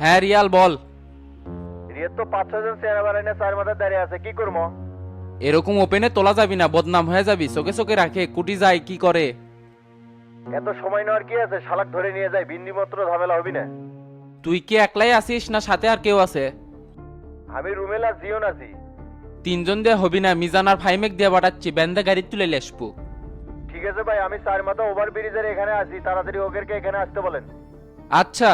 হ্যাঁ রিয়াল বল। রিয়ের তো পাঁচ ছজন চেহারা বাড়াই চার মাথায় দাঁড়িয়ে আছে কি করব? এরকম ওপেনে তোলা যাবি না বদনাম হয়ে যাবি চোখে চোখে রাখে কুটি যায় কি করে? এত সময় নেওয়ার কি আছে? শালাক ধরে নিয়ে যায় বিন্দি মাত্র ঝামেলা হবি না। তুই কি একলাই আছিস না সাথে আর কেউ আছে? আমি রুমেলা জিওন আছি। তিনজন দিয়ে হবি না মিজান আর ফাইমেক দিয়ে বাটাচ্ছি ব্যান্ডে গাড়ি তুলে লেসবো ঠিক আছে ভাই আমি চার মাথা ওভার ব্রিজের এখানে আছি তাড়াতাড়ি ওদেরকে এখানে আসতে বলেন। আচ্ছা।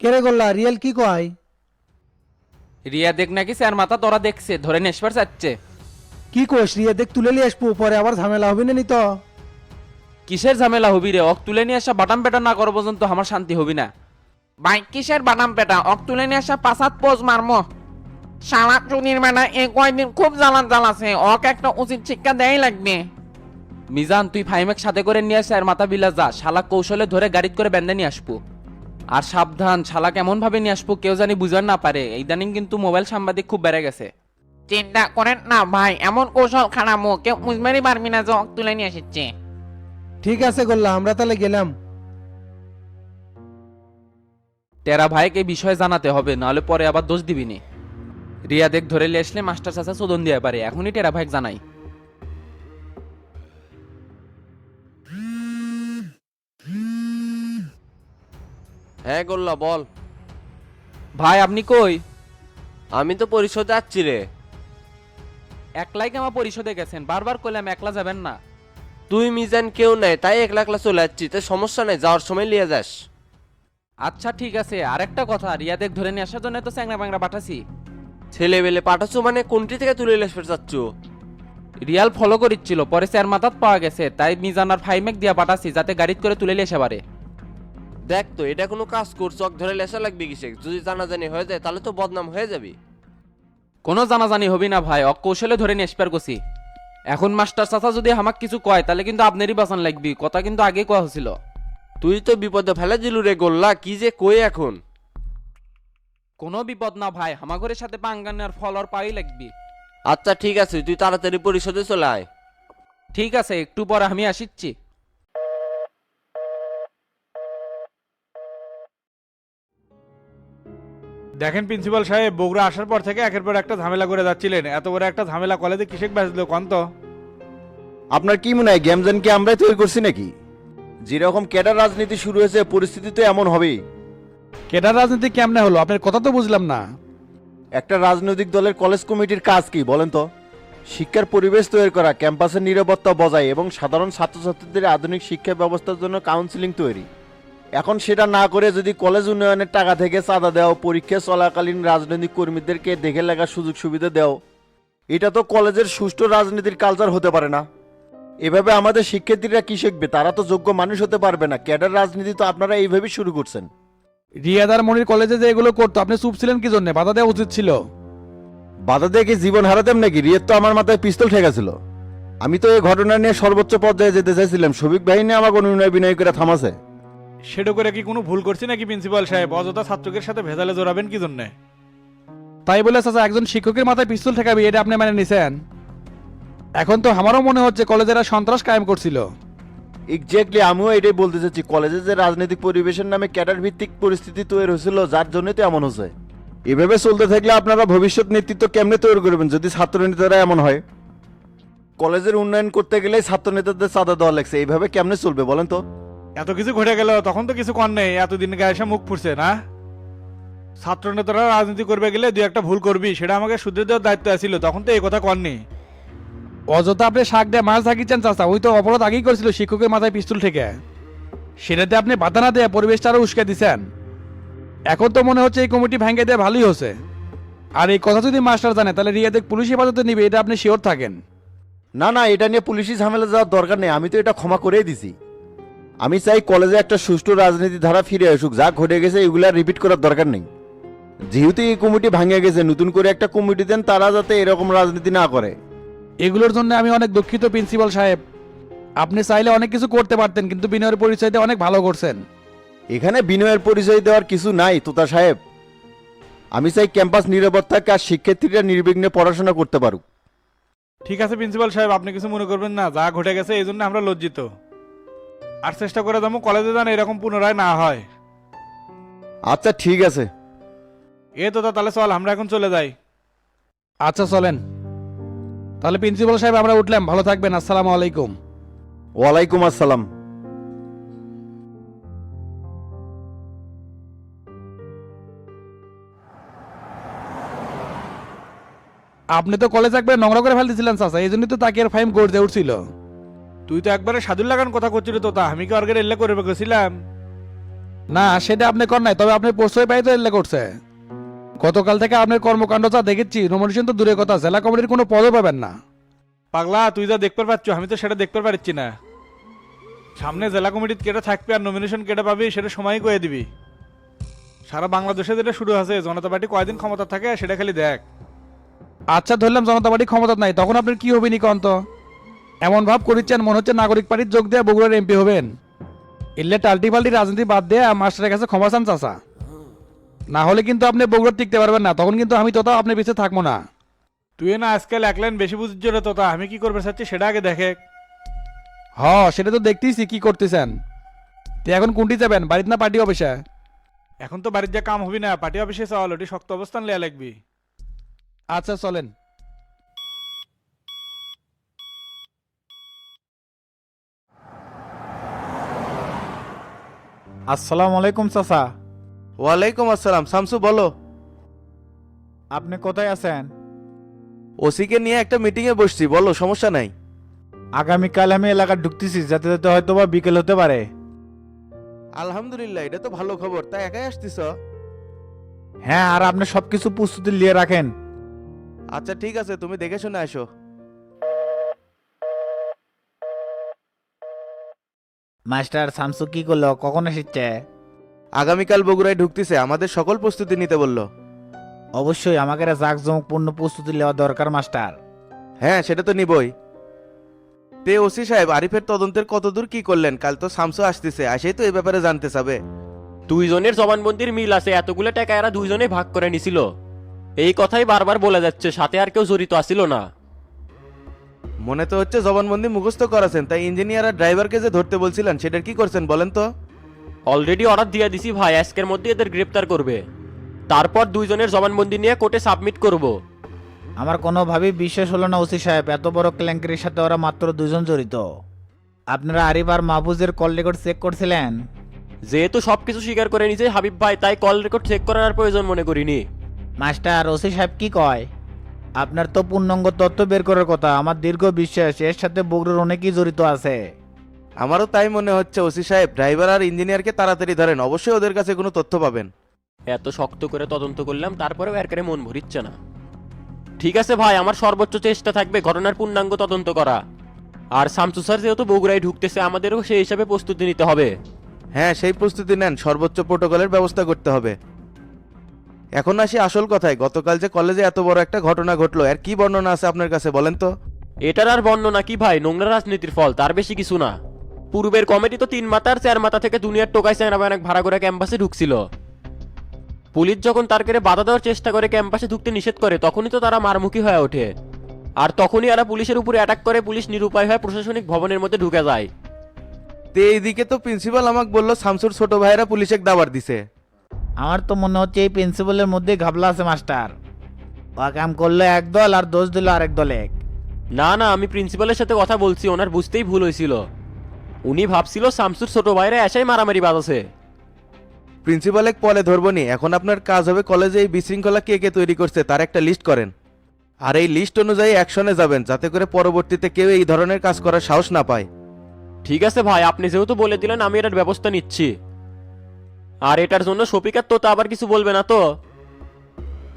কেরে গোল্লা রিয়েল কি কয়? রিয়া দেখ নাকি স্যার মাথা তোরা দেখছে ধরে নেসবার চাচ্ছে। কি কোষ রিয়া দেখ তুলে নিয়ে আসব পরে আবার ঝামেলা হবে না নি তো? কিসের ঝামেলা হবি রে অক তুলে নিয়ে আসা বাটাম পেটা না করো পর্যন্ত আমার শান্তি হবি না। বাইক কিসের বাদাম পেটা? অক তুলে নিয়ে আসা পাসাত পোজ মারমো। সারা চুনির মেলা এ কয়দিন খুব জ্বালান জ্বালাছে অক একটা উচিত শিক্ষা দেয় লাগবে। মিজান তুই ফাইমেক সাথে করে নিয়ে আসে আর মাথা বিলা যা শালা কৌশলে ধরে গাড়িত করে ব্যান্ডে নিয়ে আসব। আর সাবধান শালা কেমন ভাবে নিয়ে আসব কেউ জানি বুঝার না পারে। ইদানিং কিন্তু মোবাইল সাংবাদিক খুব বেড়ে গেছে। চিন্তা করেন না ভাই এমন কৌশল খারাপও কেউ বুঝবারই পারবি না অক তুলে নিয়ে এসেছে। ঠিক আছে গোল্লা আমরা তাহলে গেলাম। টেরা ভাইকে এই বিষয়ে জানাতে হবে নাহলে পরে আবার দোষ দিবি নি। রিয়া দেখ ধরে নিয়ে আসলে মাস্টার চাচা চোদন দিয়ে পারে এখনই টেরা ভাইক জানাই। হ্যাঁ গোল্লা বল। ভাই আপনি কই? আমি তো পরিষদে যাচ্ছি রে। একলাই কেমা পরিষদে গেছেন বারবার কইলাম একলা যাবেন না। তুই মিজান কেউ নাই তাই একলা একলা চলে যাচ্ছি তো সমস্যা নাই যাওয়ার সময় নিয়ে যাস। আচ্ছা ঠিক আছে আরেকটা কথা রিয়া দেখ ধরে নিয়ে আসার জন্য তো চ্যাংরা ব্যাংরা পাঠাছি। ছেলে বেলে পাঠাচ্ছ মানে কোনটি থেকে তুলে এসে যাচ্ছ রিয়াল ফলো করিচ্ছিল পরে স্যার মাথাত পাওয়া গেছে তাই মিজান আর ফাইমেক দিয়া পাঠাছি যাতে গাড়িত করে তুলে এসে পারে। দেখ তো এটা কোনো কাজ কর অক ধরে লেসা লাগবে কিসে? যদি জানাজানি হয়ে যায় তাহলে তো বদনাম হয়ে যাবি। কোনো জানাজানি হবি না ভাই অকৌশলে ধরে নিয়ে আসবার গছি এখন মাস্টার চাচা যদি আমাক কিছু কয় তাহলে কিন্তু আপনারই বাঁচান লাগবি কথা কিন্তু আগে কোয়া হয়েছিল। তুই তো বিপদে ফেলে দিলু রে গোল্লা কি যে কই এখন? কোনো বিপদ না ভাই হামাগরের সাথে পাঙ্গানের ফল আর পাই লাগবি। আচ্ছা ঠিক আছে তুই তাড়াতাড়ি পরিষদে চলে আয়। ঠিক আছে একটু পরে আমি আসিচ্ছি। দেখেন প্রিন্সিপাল সাহেব বগুড়া আসার পর থেকে একের পর একটা ঝামেলা করে যাচ্ছিলেন। এত বড় একটা ঝামেলা কলেজে কিসেক বাজলো কন তো আপনার কি মনে হয় গেমজেন কি আমরাই তৈরি করছি নাকি? যেরকম ক্যাডার রাজনীতি শুরু হয়েছে পরিস্থিতি তো এমন হবেই কেডার রাজনীতি কেমনে হলো? আপনার কথা তো বুঝলাম না। একটা রাজনৈতিক দলের কলেজ কমিটির কাজ কি বলেন তো? শিক্ষার পরিবেশ তৈরি করা ক্যাম্পাসের নিরাপত্তা বজায় এবং সাধারণ ছাত্রছাত্রীদের আধুনিক শিক্ষা ব্যবস্থার জন্য কাউন্সিলিং তৈরি। এখন সেটা না করে যদি কলেজ উন্নয়নের টাকা থেকে চাঁদা দেও পরীক্ষা চলাকালীন রাজনৈতিক কর্মীদেরকে দেখে লেখার সুযোগ সুবিধা দেও। এটা তো কলেজের সুষ্ঠু রাজনীতির কালচার হতে পারে না। এভাবে আমাদের শিক্ষার্থীরা কি শিখবে? তারা তো যোগ্য মানুষ হতে পারবে না। ক্যাডার রাজনীতি তো আপনারা এইভাবেই শুরু করছেন। রিয়াদার মনির কলেজে যে এগুলো করতো আপনি চুপ ছিলেন কি জন্য? বাধা দেওয়া উচিত ছিল। বাধা দিয়ে কি জীবন হারাতাম নাকি? রিয়ের তো আমার মাথায় পিস্তল ঠেকাছিল আমি তো এই ঘটনা নিয়ে সর্বোচ্চ পর্যায়ে যেতে চাইছিলাম। সবিক বাহিনী আমাকে অনুনয় বিনয় করে থামাছে। সেটা করে কি কোনো ভুল করছি নাকি প্রিন্সিপাল সাহেব? অযথা ছাত্রকের সাথে ভেজালে জড়াবেন কি জন্য? তাই বলে চাচা একজন শিক্ষকের মাথায় পিস্তল ঠেকাবি এটা আপনি মানে নিছেন? এখন তো আমারও মনে হচ্ছে কলেজেরা সন্ত্রাস কায়েম করছিল। এক্স্যাক্টলি আমিও এটাই বলতে চাচ্ছি। কলেজে যে রাজনৈতিক পরিবেশের নামে ক্যাডার ভিত্তিক পরিস্থিতি তৈরি হয়েছিল যার জন্যই তো এমন হচ্ছে এভাবে চলতে থাকলে আপনারা ভবিষ্যৎ নেতৃত্ব কেমনে তৈরি করবেন যদি ছাত্র নেতারা এমন হয়? কলেজের উন্নয়ন করতে গেলে ছাত্র নেতাদের চাঁদা দেওয়া লাগছে। এইভাবে কেমনে চলবে বলেন তো? এত কিছু ঘটে গেল তখন তো কিছু কর নেই। এতদিন গায়ে এসে মুখ ফুটছে না? ছাত্র নেতারা রাজনীতি করবে গেলে দুই একটা ভুল করবি সেটা আমাকে শুধরে দেওয়ার দায়িত্ব আছিল তখন তো এই কথা করনি অযথা আপনি শাক দিয়ে মাছ থাকিছেন চাচা ওই তো অপরাধ আগেই করেছিল শিক্ষকের মাথায় পিস্তুল থেকে সেটাতে আপনি বাধা না দিয়ে পরিবেশটা আরও উস্কে দিছেন। এখন তো মনে হচ্ছে এই কমিটি ভেঙে দিয়ে ভালোই হচ্ছে আর এই কথা যদি মাস্টার জানে তাহলে রিয়াদের পুলিশ হেফাজতে নিবে এটা আপনি শিওর থাকেন। না না এটা নিয়ে পুলিশি ঝামেলা যাওয়ার দরকার নেই আমি তো এটা ক্ষমা করেই দিছি। আমি চাই কলেজে একটা সুষ্ঠু রাজনীতি ধারা ফিরে আসুক যা ঘটে গেছে এগুলা রিপিট করার দরকার নেই। যেহেতু এই কমিটি ভাঙে গেছে নতুন করে একটা কমিটি দেন তারা যাতে এরকম রাজনীতি না করে। এগুলোর জন্য আমি অনেক দুঃখিত প্রিন্সিপাল সাহেব। আপনি চাইলে অনেক কিছু করতে পারতেন কিন্তু বিনয়ের পরিচয় দিয়ে অনেক ভালো করছেন। এখানে বিনয়ের পরিচয় দেওয়ার কিছু নাই তোতা সাহেব। আমি চাই ক্যাম্পাস নিরাপদ থাকে আর শিক্ষার্থীরা নির্বিঘ্নে পড়াশোনা করতে পারুক। ঠিক আছে প্রিন্সিপাল সাহেব আপনি কিছু মনে করবেন না যা ঘটে গেছে এই জন্য আমরা লজ্জিত। আর চেষ্টা করে যাব কলেজে যান এরকম পুনরায় না হয়। আচ্ছা ঠিক আছে। এ তো তাহলে চল আমরা এখন চলে যাই। আচ্ছা চলেন। তাহলে প্রিন্সিপাল সাহেব আমরা উঠলাম। ভালো থাকবেন আসসালামু আলাইকুম। ওয়ালাইকুম আসসালাম। আপনি তো কলেজ একবার নোংরা করে ফেলতেছিলেন চাচা। এই জন্যই তো তাকে আর ফাইম গড়ে উঠছিল। তুই তো একবারে সাদুর লাগান কথা করছিলি তো তা আমি কি অর্গের এল্লে করে গেছিলাম না সেটা আপনি কর নাই তবে আপনি প্রশ্রয় পাই তো এলে করছে। গতকাল থেকে আপনার কর্মকাণ্ড যা দেখেছি নমিনেশন তো দূরের কথা জেলা কমিটির কোনো পদও পাবেন না। পাগলা তুই যা দেখতে পাচ্ছ আমি তো সেটা দেখতে পারছি না। সামনে জেলা কমিটির কেটে থাকবে আর নমিনেশন কেটে পাবি সেটা সময় কয়ে দিবি। সারা বাংলাদেশে যেটা শুরু আছে জনতা পার্টি কয়দিন ক্ষমতা থাকে সেটা খালি দেখ। আচ্ছা ধরলাম জনতা পার্টি ক্ষমতা নাই তখন আপনার কি হবে নিকন্ত এমন ভাব করিচ্ছেন মনে হচ্ছে নাগরিক পার্টির যোগ দিয়ে বগুড়ার এমপি হবেন। এলে টাল্টি পাল্টি রাজনীতি বাদ দিয়ে মাস্টারের কাছে ক্ষমা চান চাচা। না হলে কিন্তু আপনি বগুড়া টিকতে পারবেন না তখন কিন্তু আমি তথা আপনার পিছিয়ে থাকব না। তুই না আজকাল এক লাইন বেশি বুঝিস রে তো তা আমি কি করবে চাচ্ছি সেটা আগে দেখে। হ সেটা তো দেখতেইছি কি করতেছেন। তুই এখন কোনটি যাবেন বাড়িতে না পার্টি অফিসে? এখন তো বাড়ির যা কাম হবি না পার্টি অফিসে চাওয়াল ওটি শক্ত অবস্থান লেয়া লাগবি। আচ্ছা চলেন। আসসালামু আলাইকুম চাচা। ওয়ালাইকুম আসসালাম। শামসু বলো। আপনি কোথায় আছেন? ওসিকে নিয়ে একটা মিটিংয়ে বসছি বলো সমস্যা নাই। আগামীকাল আমি এলাকা ঢুকতেছি যাতে যাতে হয়তো বা বিকেল হতে পারে। আলহামদুলিল্লাহ এটা তো ভালো খবর। তাই একাই আসতিস হ্যাঁ আর আপনি সবকিছু প্রস্তুতি নিয়ে রাখেন। আচ্ছা ঠিক আছে তুমি দেখে শুনে আসো। মাস্টার শামসু কি করল? কখন এসেছে? আগামীকাল বগুড়ায় ঢুকতেছে আমাদের সকল প্রস্তুতি নিতে বলল। অবশ্যই আমাকে জাঁকজমকপূর্ণ প্রস্তুতি নেওয়া দরকার মাস্টার। হ্যাঁ সেটা তো নিবই। তে ওসি সাহেব আরিফের তদন্তের কতদূর কি করলেন? কাল তো শামসু আসতেছে আসেই তো এ ব্যাপারে জানতে চাবে। দুইজনের জবানবন্দির মিল আছে এতগুলো টাকা এরা দুইজনেই ভাগ করে নিছিল। এই কথাই বারবার বলে যাচ্ছে সাথে আর কেউ জড়িত আসিল না। মনে তো হচ্ছে জবানবন্দি মুখস্থ করাছেন তাই ইঞ্জিনিয়ার আর ড্রাইভারকে যে ধরতে বলছিলেন সেটার কি করছেন বলেন তো? অলরেডি অর্ডার দিয়ে দিছি ভাই আজকের মধ্যে এদের গ্রেপ্তার করবে। তারপর দুইজনের জবানবন্দি নিয়ে কোর্টে সাবমিট করব। আমার কোনোভাবেই বিশ্বাস হলো না ওসি সাহেব এত বড় ক্ল্যাঙ্কের সাথে ওরা মাত্র দুজন জড়িত। আপনারা আরিফ আর মাহবুজের কল রেকর্ড চেক করছিলেন? যেহেতু সবকিছু স্বীকার করে নিজে হাবিব ভাই তাই কল রেকর্ড চেক করার আর প্রয়োজন মনে করিনি। মাস্টার ওসি সাহেব কি কয়? আপনার তো পূর্ণাঙ্গ তথ্য বের করার কথা আমার দীর্ঘ বিশ্বাস এর সাথে বগুড়ার অনেকেই জড়িত আছে। আমারও তাই মনে হচ্ছে ওসি সাহেব ড্রাইভার আর ইঞ্জিনিয়ারকে তাড়াতাড়ি ধরেন অবশ্যই ওদের কাছে কোনো তথ্য পাবেন। এত শক্ত করে তদন্ত করলাম তারপরেও এর কারে মন ভরিচ্ছে না। ঠিক আছে ভাই আমার সর্বোচ্চ চেষ্টা থাকবে ঘটনার পূর্ণাঙ্গ তদন্ত করা। আর শামসু স্যার যেহেতু বগুড়ায় ঢুকতেছে আমাদেরও সেই হিসাবে প্রস্তুতি নিতে হবে। হ্যাঁ সেই প্রস্তুতি নেন সর্বোচ্চ প্রোটোকলের ব্যবস্থা করতে হবে। এখন আসি আসল কথায়। গতকাল যে কলেজে এত বড় একটা ঘটনা ঘটলো এর কি বর্ণনা আছে আপনার কাছে বলেন তো? এটার আর বর্ণনা কি ভাই? নোংরা রাজনীতির ফল তার বেশি কিছু না। পূর্বের কমিটি তো তিন মাথার চার মাথা থেকে দুনিয়ার টোকাই সেনাবাহিনী ভাড়া করে ক্যাম্পাসে ঢুকছিল। পুলিশ যখন তার কেড়ে বাধা দেওয়ার চেষ্টা করে ক্যাম্পাসে ঢুকতে নিষেধ করে তখনই তো তারা মারমুখী হয়ে ওঠে। আর তখনই এরা পুলিশের উপরে অ্যাটাক করে পুলিশ নিরুপায় হয়ে প্রশাসনিক ভবনের মধ্যে ঢুকে যায়। তে এইদিকে তো প্রিন্সিপাল আমাকে বলল শামসুর ছোট ভাইরা পুলিশে দাবার দিছে। আমার তো মনে হচ্ছে এই প্রিন্সিপালের মধ্যে ঘাবলা আছে মাস্টার। ও কাম করল এক দল আর দোষ দিল আরেক দল। এক না না আমি প্রিন্সিপালের সাথে কথা বলছি ওনার বুঝতেই ভুল হয়েছিল। উনি ভাবছিল শামসুর ছোট ভাইরা এসাই মারামারি বাজাছে প্রিন্সিপাল এক পরে ধরবনি এখন আপনার কাজ হবে কলেজে এই বিশৃঙ্খলা কে কে তৈরি করছে তার একটা লিস্ট করেন। আর এই লিস্ট অনুযায়ী অ্যাকশনে যাবেন যাতে করে পরবর্তীতে কেউ এই ধরনের কাজ করার সাহস না পায়। ঠিক আছে ভাই আপনি যেহেতু বলে দিলেন আমি এটার ব্যবস্থা নিচ্ছি। আর এটার জন্য শফিকার তো তা আবার কিছু বলবে না তো?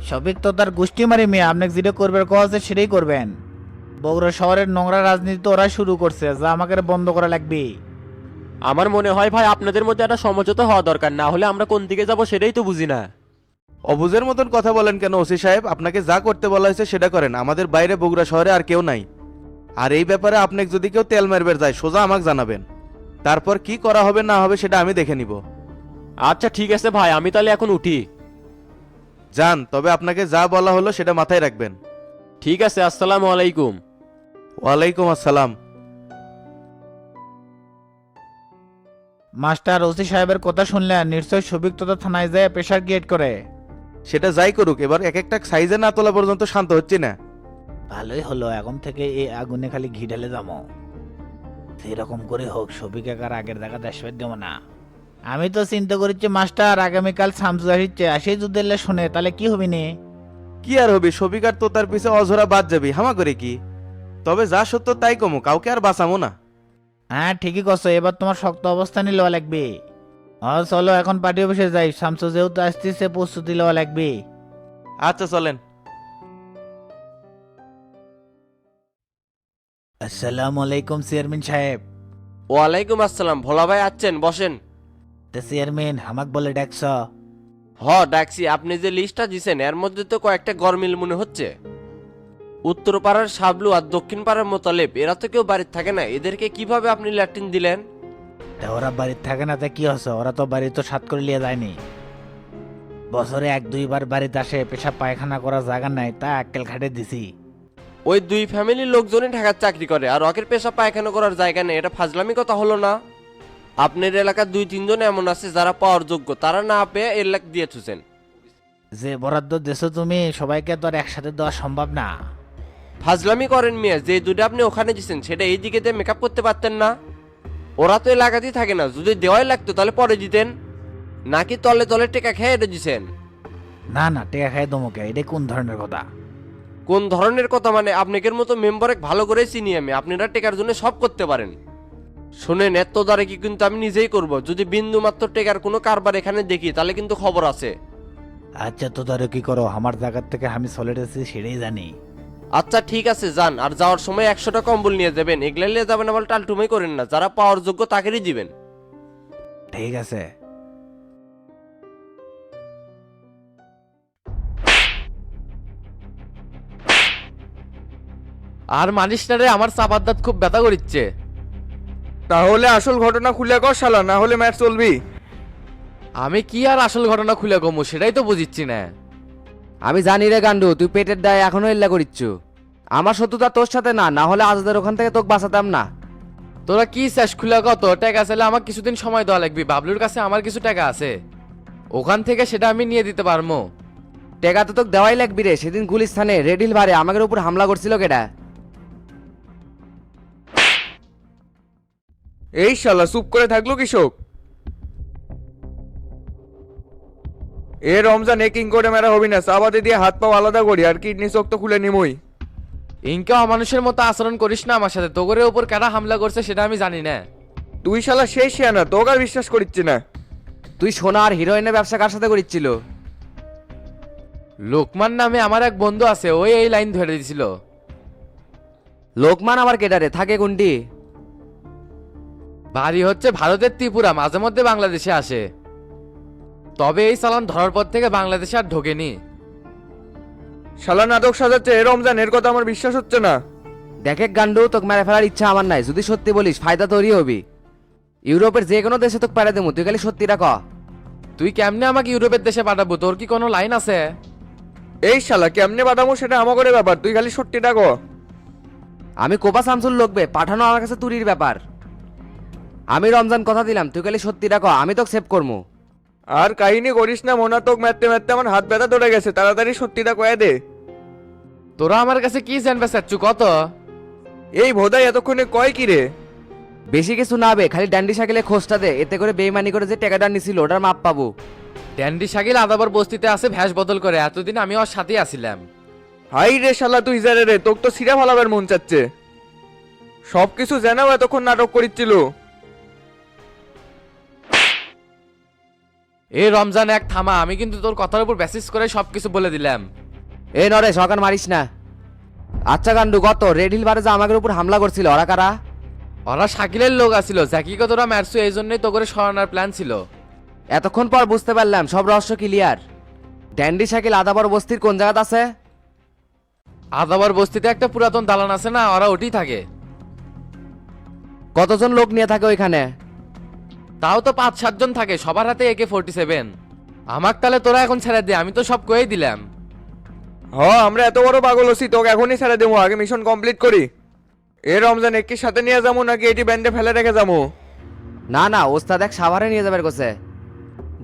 সবিক তো তার গোষ্ঠী মারি মেয়ে আপনাকে যেটা করবে কথা আছে সেটাই করবেন। বগুড়া শহরের নোংরা রাজনীতি তো ওরাই শুরু করছে যা আমাকে বন্ধ করা লাগবে। আমার মনে হয় ভাই আপনাদের মধ্যে একটা সমঝোতা হওয়া দরকার না হলে আমরা কোন দিকে যাব সেটাই তো বুঝি না। অবুজের মতন কথা বলেন কেন ওসি সাহেব? আপনাকে যা করতে বলা হয়েছে সেটা করেন আমাদের বাইরে বগুড়া শহরে আর কেউ নাই। আর এই ব্যাপারে আপনাকে যদি কেউ তেল মারবে যায় সোজা আমাকে জানাবেন। তারপর কি করা হবে না হবে সেটা আমি দেখে নিব। আচ্ছা ঠিক আছে ভাই আমি তাহলে এখন উঠি। যান তবে আপনাকে যা বলা হলো সেটা মাথায় রাখবেন। ঠিক আছে আসসালামু আলাইকুম। ওয়ালাইকুম আসসালাম। মাস্টার ওসি সাহেবের কথা শুনলে নিশ্চয় সবিক তো থানায় যায় প্রেশার ক্রিয়েট করে। সেটা যাই করুক এবার এক একটা সাইজে না তোলা পর্যন্ত শান্ত হচ্ছে না। ভালোই হলো এখন থেকে এই আগুনে খালি ঘি ঢেলে যাব। সেরকম করে হোক সবিক একার আগের দেখা দেশবে দেবো না। আমি তো চিন্তা করছি মাস্টার আগামীকাল সামসু আসছে আসে যদি শুনে তাহলে কি হবি নে? কি আর হবে? সবিকার তো তার পিছে অঝরা বাদ যাবি হামা করে কি? তবে যা সত্য তাই কমো কাউকে আর বাঁচামো না। হ্যাঁ ঠিকই করছ এবার তোমার শক্ত অবস্থানই নেওয়া লাগবে। ও চলো এখন পার্টি অফিসে যাই শামসু যেহেতু আসতেছে প্রস্তুতি নেওয়া লাগবে। আচ্ছা চলেন। আসসালামু আলাইকুম চেয়ারম্যান সাহেব। ওয়ালাইকুম আসসালাম ভোলা ভাই আছেন বসেন। তে চেয়ারম্যান আমাক বলে ডাকছ। হ ডাকছি। আপনি যে লিস্টটা দিছেন এর মধ্যে তো কয়েকটা গরমিল মনে হচ্ছে। উত্তর পাড়ার সাবলু আর দক্ষিণ পাড়ার মোতালেব এরা তো কেউ বাড়িতে থাকে না। এদেরকে কীভাবে আপনি ল্যাট্রিন দিলেন? তা ওরা বাড়িতে থাকে না তা কি হচ্ছে? ওরা তো বাড়ি তো সাত করে নিয়ে যায়নি। বছরে এক দুইবার বাড়িতে আসে পেশাব পায়খানা করার জায়গা নাই তা আক্কেল খাটে দিছি। ওই দুই ফ্যামিলির লোকজনই ঢাকার চাকরি করে আর রকের পেশা পায়খানা করার জায়গা নেই। এটা ফাজলামি কথা হলো না? আপনার এলাকার দুই তিনজন এমন আছে যারা পাওয়ার যোগ্য তারা না পেয়ে এলাকা দিয়ে থুছেন। যে বরাদ্দ দেছো তুমি সবাইকে তো আর একসাথে দেওয়া সম্ভব না। ফাজলামি করেন মিয়া যে দুটো আপনি ওখানে দিচ্ছেন সেটা এই দিকে মেকআপ করতে পারতেন না। ওরা তো এলাকাতেই থাকে না যদি দেওয়াই লাগতো তাহলে পরে দিতেন। নাকি তলে তলে টেকা খেয়ে এটা দিছেন? না না টেকা খাই দমকে এটা কোন ধরনের কথা? কোন ধরনের কথা মানে আপনাদের মতো মেম্বারে ভালো করে চিনি আমি আপনারা টেকার জন্য সব করতে পারেন। শোনেন এত দ্বারা কি কিন্তু আমি নিজেই করব? যদি বিন্দু মাত্র টেকার কোনো কারবার এখানে দেখি তাহলে কিন্তু খবর আছে। আচ্ছা তো ধরো কি করো? আমার জায়গার থেকে আমি সলিডেছি সেটাই জানি। আচ্ছা ঠিক আছে যান। আর যাওয়ার সময় একশোটা কম্বল নিয়ে যাবেন। এগুলা নিয়ে যাবেন আবার টালটুমাই করেন না। যারা পাওয়ার যোগ্য তাকেরই দিবেন। ঠিক আছে। আর মানিস না রে আমার চাপার দাঁত খুব ব্যথা করিচ্ছে। তাহলে আসল ঘটনা খুলে কর শালা না হলে ম্যাচ চলবি। আমি কি আর আসল ঘটনা খুলে কমু সেটাই তো বুঝিচ্ছি না। আমি জানি রে গান্ডু তুই পেটের দায় এখনও ইল্লা করিচ্ছ। আমার শত্রুতা তোর সাথে না না হলে আজাদের ওখান থেকে তোকে বাঁচাতাম না। তোরা কি চাস খুলে কত টাকা চাইলে আমার কিছুদিন সময় দেওয়া লাগবে বাবলুর কাছে আমার কিছু টাকা আছে। ওখান থেকে সেটা আমি নিয়ে দিতে পারব টেকা তো তোকে দেওয়াই লাগবি রে সেদিন গুলিস্থানে রেডিল ভারে আমাদের উপর হামলা করছিল কেডা? এই শালা চুপ করে থাকল কৃষক। এ রমজান একিং করে মেরা হবি না চাবাতে দিয়ে হাত পাও আলাদা করি আর কিডনি চোখ তো খুলে নিমই। ইনকে অমানুষের মতো আচরণ করিস না আমার সাথে তোগরের উপর কারা হামলা করছে সেটা আমি জানি না। তুই শালা শেষ না তোকে আর বিশ্বাস করিচ্ছি না। তুই সোনা আর হিরোইনের ব্যবসা কার সাথে করিচ্ছিল? লোকমান নামে আমার এক বন্ধু আছে ওই এই লাইন ধরে দিছিল। লোকমান আবার কেটারে থাকে কোনটি? বাড়ি হচ্ছে ভারতের ত্রিপুরা মাঝে মধ্যে বাংলাদেশে আসে। তবে এই চালান ধরার পর থেকে বাংলাদেশে আর ঢোকেনি। শালা নাটক সাজাচ্ছে এ রমজান এর কথা আমার বিশ্বাস হচ্ছে না। দেখে গান্ডু তোকে মেরে ফেলার ইচ্ছা আমার নাই। যদি সত্যি বলিস ফায়দা তোরই হবি। ইউরোপের যে কোনো দেশে তোকে পাড়া দেবো। তুই খালি সত্যিটা ক তুই কেমনে আমাকে ইউরোপের দেশে পাঠাবো? তোর কি কোনো লাইন আছে? এই শালা কেমনে পাঠাবো সেটা আমাকে ব্যাপার। তুই খালি সত্যিটা কো আমি কোপা শামসুল লোকবে পাঠানো আমার কাছে তুরির ব্যাপার। আমি রমজান কথা দিলাম তুই খালি সত্যিটা ক আমি তোকে সেভ করব আর কাহিনী করিস না মোনা তোক মারতে মারতে আমার হাত ব্যথা ধরে গেছে তাড়াতাড়ি সত্যিটা কয়ে দে। তোরা আমার কাছে কি জানবে চাচ্ছু কত? এই ভোদাই এতক্ষণে কয় কি রে? বেশি কিছু না বে খালি ডান্ডি সাইকেলে খোঁজটা দে এতে করে বেইমানি করে যে টাকাটা নিছিল ওটার মাপ পাবো। ড্যান্ডি শাকিল আদাবার বস্তিতে আছে ভ্যাস বদল করে এতদিন আমি ওর সাথেই আছিলাম হাই রে শালা তুই জানে রে তোক তো সিরা ফালাবার মন চাচ্ছে। সব কিছু জানাও এতক্ষণ নাটক করিচ্ছিল। এই রমজান এক থামা আমি কিন্তু তোর কথার উপর বেসিস করে সবকিছু বলে দিলাম। এ নরে সকাল মারিস না। আচ্ছা গান্ডু গত রেড হিল বারে যে আমাদের উপর হামলা করছিল ওরা কারা? ওরা শাকিলের লোক আছিল জ্যাকিকে তোরা মারছু এই জন্যই তো করে সরানোর প্ল্যান ছিল। এতক্ষণ পর বুঝতে পারলাম সব রহস্য ক্লিয়ার ড্যান্ডি শাকিল আদাবর বস্তির কোন জায়গাতে আছে? আদাবর বস্তিতে একটা পুরাতন দালান আছে না ওরা ওটি থাকে। কতজন লোক নিয়ে থাকে ওইখানে? তাও তো পাঁচ সাতজন থাকে সবার হাতে একে ফোর্টি সেভেন আমার তাহলে তোরা এখন ছেড়ে দে আমি তো সব কয়েই দিলাম। হ আমরা এত বড় পাগল হচ্ছি তোকে এখনই ছেড়ে দেবো আগে মিশন কমপ্লিট করি। এ রমজান একই সাথে নিয়ে যাব নাকি এটি ব্যান্ডে ফেলে রেখে যাব? না না ওস্তাদ এক সাভারে নিয়ে যাবার কোসে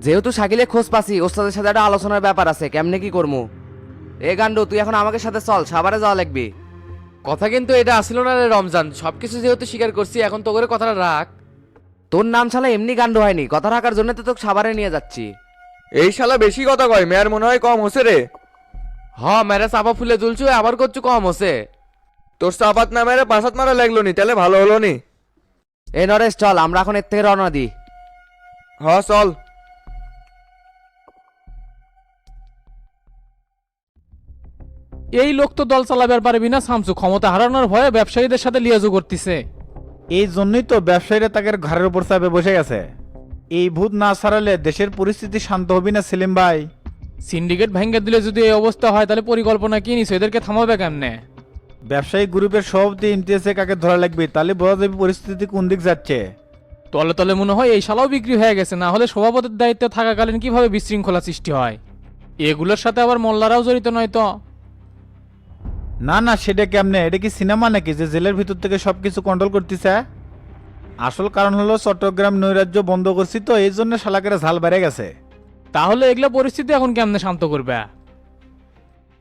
যেহেতু শাকিলে খোঁজ পাচ্ছি ওস্তাদের সাথে একটা আলোচনার ব্যাপার আছে কেমনে কি করমু? এ গান্ডু তুই এখন আমাকে সাথে চল সাভারে যাওয়া লাগবি। কথা কিন্তু এটা আসিল না রে রমজান সবকিছু যেহেতু স্বীকার করছি এখন তো করে কথাটা রাখ। তোর নাম ছাড়া এমনি গান্ডু হয়নি কথা রাখার জন্য তো তোকে সাভারে নিয়ে যাচ্ছি। এই শালা বেশি কথা কয় মেয়ার মনে হয় কম হচ্ছে রে। হ মেরে চাপা ফুলে তুলছু আবার করছু কম হচ্ছে তোর চাপাত না মেরে পাঁচাত মারা লাগল নি তাহলে ভালো হলো নি। এ নরেশ চল আমরা এখন এর থেকে রওনা দিই। হ চল। এই লোক তো দল চালাবার পারবি না সামসু। ক্ষমতা হারানোর ভয়ে ব্যবসায়ীদের সাথে লিয়াজু করতেছে। এই জন্যই তো ব্যবসায়ীরা তাকে ঘরের উপর চাপে বসে গেছে। এই ভূত না ছাড়ালে দেশের পরিস্থিতি শান্ত হবি না সেলিম ভাই। সিন্ডিকেট ভেঙে দিলে যদি এই অবস্থা হয় তাহলে পরিকল্পনা কি নিস এদেরকে থামাবে কেমনে? ব্যবসায়ী গ্রুপের সভাপতি ইমতিয়াজে কাকে ধরা লাগবে তাহলে বোঝা যাবে পরিস্থিতি কোন দিক যাচ্ছে। তলে তলে মনে হয় এই শালাও বিক্রি হয়ে গেছে না হলে সভাপতির দায়িত্বে থাকাকালীন কীভাবে বিশৃঙ্খলা সৃষ্টি হয়? এগুলোর সাথে আবার মোল্লারাও জড়িত নয় তো। না না সেটা কেমনে? এটা কি সিনেমা নাকি? যে জেলের ভিতর থেকে সবকিছু কন্ট্রোল করতেছে আসল কারণ হলো চট্টগ্রাম নৈরাজ্য বন্ধ করছি তো এই জন্য শালাকের ঝাল বেড়ে গেছে। তাহলে এগুলা পরিস্থিতি এখন কেমনে শান্ত করবে?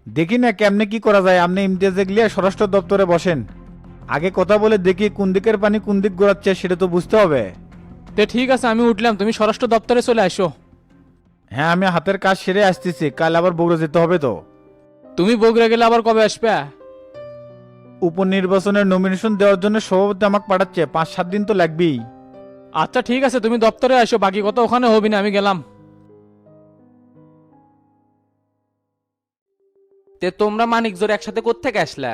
দেখি না কেমনে কি করা যায় আপনি ইমতিয়াজে গিয়ে স্বরাষ্ট্র দপ্তরে বসেন। আগে কথা বলে দেখি কোন দিকের পানি কোন দিক গড়াচ্ছে সেটা তো বুঝতে হবে। তে ঠিক আছে আমি উঠলাম তুমি স্বরাষ্ট্র দপ্তরে চলে আসো। হ্যাঁ আমি হাতের কাজ সেরে আসতেছি কাল আবার বগুড়া যেতে হবে তো। তুমি বগুড়া গেলে আবার কবে আসবে? উপনির্বাচনের নমিনেশন দেওয়ার জন্য সভাপতি আমাকে পাঠাচ্ছে পাঁচ সাত দিন তো লাগবেই। আচ্ছা ঠিক আছে তুমি দপ্তরে আসো বাকি কথা ওখানে হবি না আমি গেলাম। তে তোমরা মানিক জোর একসাথে কোত্থেকে আসলা?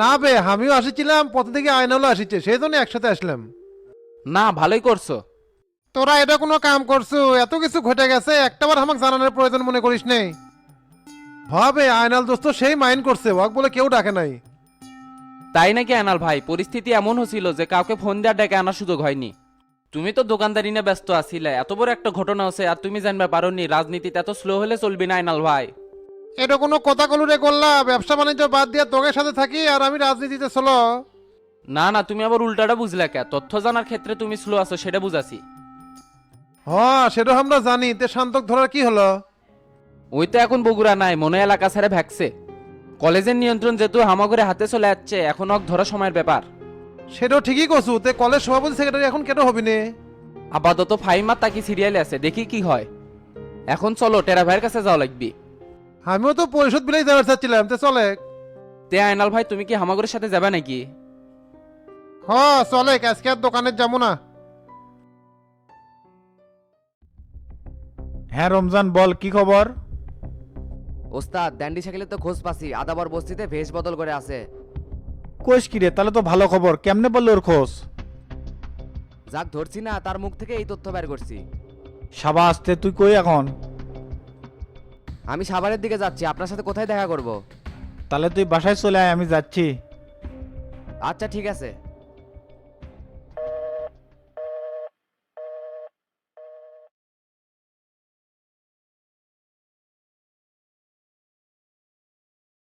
না বে আমিও আসিছিলাম পথ থেকে আয়নালো আসিছে সেই জন্য একসাথে আসলাম। না ভালোই করছ। তোরা এটা কোনো কাম করছ এত কিছু ঘটে গেছে একটাবার আমাকে জানানোর প্রয়োজন মনে করিস নেই। হবে আয়নাল দোস্ত সেই মাইন্ড করছে। ওয়াক বলে কেউ ডাকে নাই। তাই নাকি আনাল ভাই? পরিস্থিতি এমন হছিল যে কাউকে ফোন দেওয়ার ডেকে আনার সুযোগ হয়নি। তুমি তো দোকানদারি নিয়ে ব্যস্ত আছিলে। এত বড় একটা ঘটনা হচ্ছে আর তুমি জানবে পারোনি রাজনীতিতে এত স্লো হলে চলবি না আইনাল ভাই। এটা কোনো কথা কলুরে করলা ব্যবসা বাণিজ্য বাদ দিয়ে তোকে সাথে থাকি আর আমি রাজনীতিতে চলো না না তুমি আবার উল্টাটা বুঝলে কে? তথ্য জানার ক্ষেত্রে তুমি স্লো আছো সেটা বুঝাছি। হ্যাঁ সেটা আমরা জানি। তে শান্তক ধরার কি হলো? ওই তো এখন বগুড়া নাই মনে এলাকা ছেড়ে ভ্যাকসে কলেজের নিয়ন্ত্রণ যেহেতু হামাগরে হাতে চলে যাচ্ছে এখন অক ধরা সময়ের ব্যাপার। সেটাও ঠিকই করছু তে কলেজ সভাপতি সেক্রেটারি এখন কেন হবি নে আপাতত ফাইমার তাকি সিরিয়ালে আছে দেখি কি হয়। এখন চলো টেরা ভাইয়ের কাছে যাওয়া লাগবি। আমিও তো পরিষদ বিলাই যাবার চাচ্ছিলাম তে চলে। তে আয়নাল ভাই তুমি কি হামাগরের সাথে যাবে নাকি? হ চলে আজকে আর দোকানে যাব না। হ্যাঁ রমজান বল কি খবর? ওস্তাদ ড্যান্ডি শাকিলে তো খোঁজ পাচ্ছি। আদাবর বস্তিতে ভেষ বদল করে আছে। কোষ কিরে তাহলে তো ভালো খবর। কেমনে বলল ওর খোঁজ? যাক ধরছি না তার মুখ থেকে এই তথ্য বের করছি। সাবাস তে তুই কই এখন? আমি সাভারের দিকে যাচ্ছি আপনার সাথে কোথায় দেখা করব? তাহলে তুই বাসায় চলে আয় আমি যাচ্ছি। আচ্ছা ঠিক আছে।